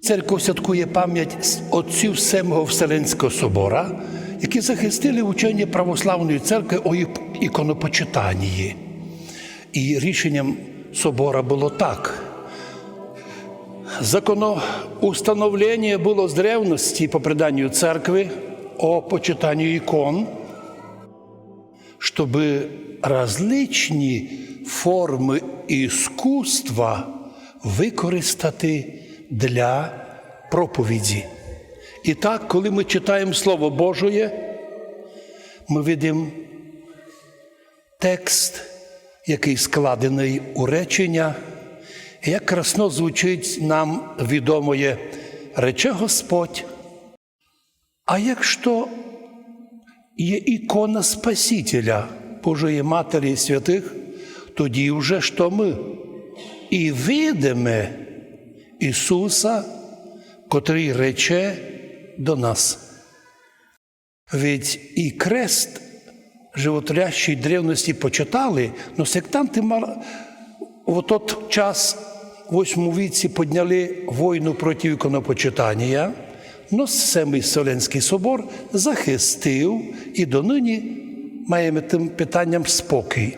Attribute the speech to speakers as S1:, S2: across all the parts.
S1: Церква святкує пам'ять отців Семого Вселенського собора, які захистили учення православної церкви у іконопочитанні. І рішенням собора було так. Законоустановлення було з древності по преданню церкви о почитанню ікон, щоб различні форми іскусства використати для проповіді. І так, коли ми читаємо Слово Божє, ми видимо текст, який складений у речення, як красно звучить нам відомоє рече Господь. А якщо є ікона Спасителя Божої Матері і святих, тоді вже що ми і видимо Ісуса, котрий рече до нас. Ведь і крест животворящої древності почитали, но сектанти мали в тот час, в 8 віці, підняли війну проти іконопочитання, но Семий Соленський собор захистив і донині маємо тим питанням спокій.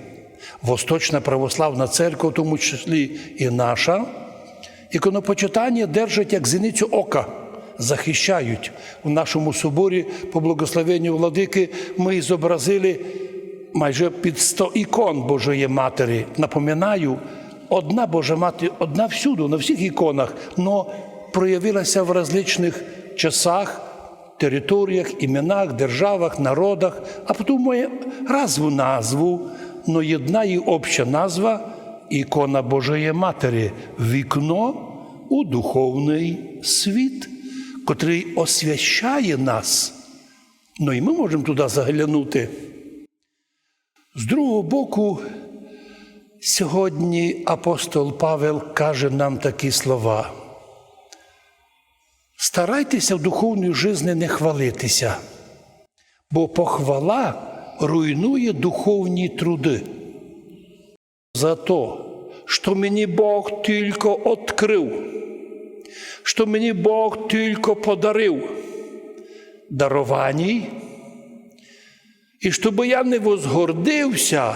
S1: Восточна православна церква, в тому числі і наша, іконопочитання держать як зіницю ока, захищають. У нашому соборі, по благословенню владики, ми зобразили майже під 100 ікон Божої Матері. Напоминаю, одна Божа Мати, одна всюди, на всіх іконах, але проявилася в различних часах, територіях, іменах, державах, народах, а потім має разну назву, но єдна і обща назва ікона Божої Матері, вікно у духовний світ, котрий освящає нас. Ну і ми можемо туди заглянути. З другого боку, сьогодні апостол Павел каже нам такі слова. Старайтеся в духовній житті не хвалитися, бо похвала руйнує духовні труди. За то, що мені Бог тільки відкрив, що мені Бог тільки подарив дарованій, і щоб я не возгордився,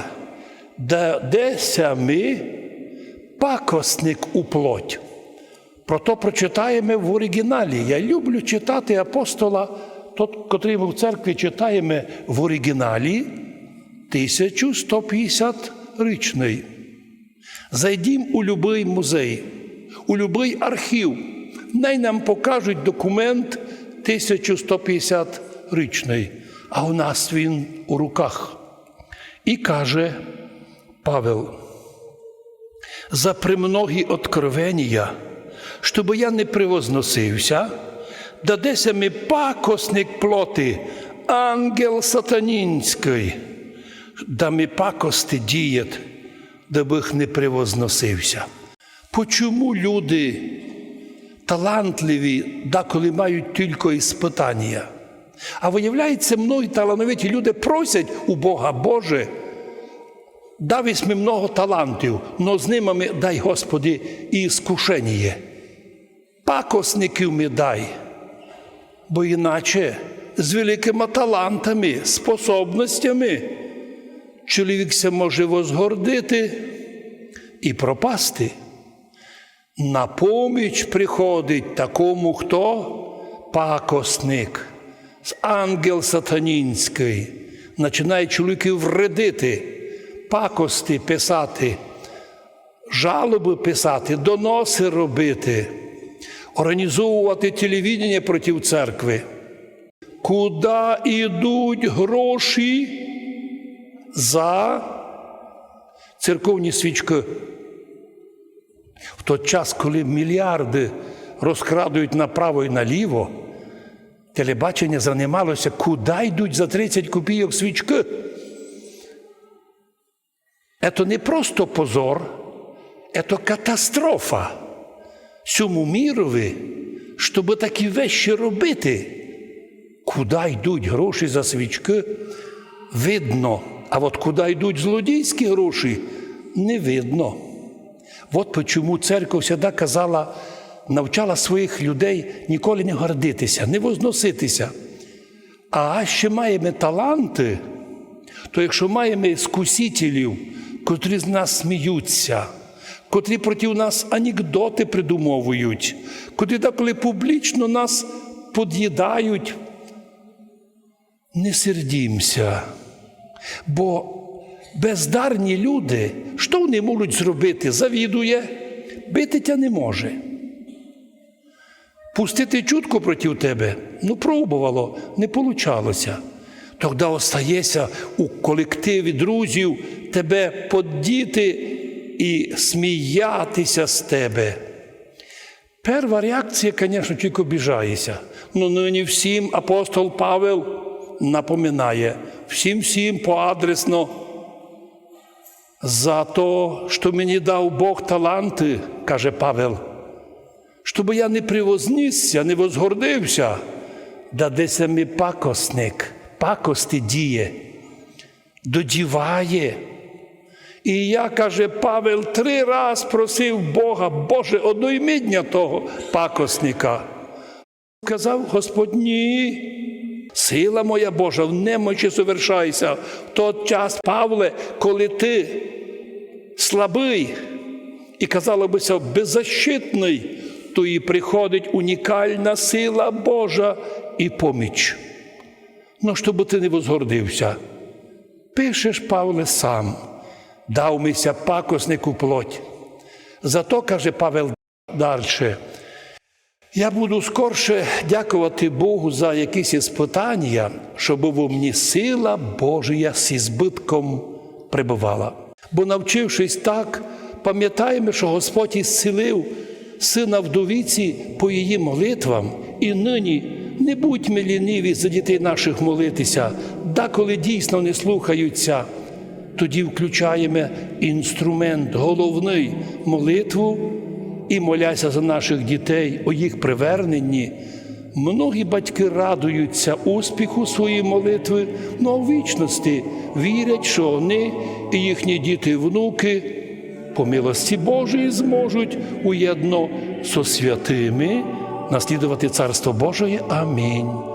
S1: да деся ми пакосник у плоть. Про то прочитаємо в оригіналі. Я люблю читати апостола, тот, котрий в церкві читаємо в оригіналі 1150 річний. Зайдім у будь-який музей, у будь-який архів. Най нам покажуть документ 1150 річний, а у нас він у руках. І каже Павел, за премногі откровення, щоб я не превозносився, дадеся ми пакосник плоти, ангел сатанінський, да ми пакости дієт, даби їх не превозносився. Почому люди талантливі, деколи мають тільки іспитання? А виявляється, многі талановиті люди просять у Бога Боже, дай ми много талантів, но з ними дай, Господи, і іскушення. Пакосників ми дай, бо іначе з великими талантами, способностями чоловік се може возгордити і пропасти. На поміч приходить такому, хто пакосник, ангел сатанінський, починає чоловіків вредити, пакости писати, жалоби писати, доноси робити, організовувати телевідення проти церкви. Куди йдуть гроші за церковні свічки? В той час, коли мільярди розкрадують направо і наліво, телебачення займалося, куди йдуть за 30 копійок свічки. Це не просто позор, це катастрофа. Цьому мірові, щоб такі вещі робити, куди йдуть гроші за свічки, видно. А от куди йдуть злодійські гроші, не видно. От чому церква завжди казала навчала своїх людей ніколи не гордитися, не возноситися. А ще маємо таланти, то якщо маємо скусителів, котрі з нас сміються, котрі проти нас анекдоти придумовують, котрі деколи публічно нас под'їдають, не сердімся, бо бездарні люди, що вони можуть зробити? Завідує, бити тя не може. Пустити чутку проти тебе, ну пробувало, не получалося. Тоді остається у колективі друзів тебе подіти і сміятися з тебе. Перша реакція, звісно, тільки обіжається. Ну нині всім апостол Павел напоминає, всім всім поадресно за то, що мені дав Бог таланти, каже Павел, щоб я не привознісся, не возгордився, да десь мій пакосник, пакости діє, додіває. І я, каже Павел, три раз просив Бога, Боже, одоймідня того пакосника. Сказав Господь, ні. Сила моя Божа, в немочі совершайся. В той час, Павле, коли ти слабий і, казало бися, беззащитний, то і приходить унікальна сила Божа і поміч. Ну, щоб ти не возгордився. Пишеш, Павле, сам, дав мися пакоснику плоть. Зато, каже Павел далі, я буду скорше дякувати Богу за якісь іспитання, щоб в мені сила Божия зі збитком прибувала. Бо навчившись так, пам'ятаємо, що Господь ісцілив сина вдовіці по її молитвам, і нині не будьмо ліниві за дітей наших молитися, да коли дійсно не слухаються, тоді включаємо інструмент головний молитву і моляся за наших дітей у їх приверненні. Многі батьки радуються успіху своєї молитви, ну а в вічності вірять, що вони і їхні діти і внуки по милості Божої зможуть уєдно со святими наслідувати Царство Божої. Амінь.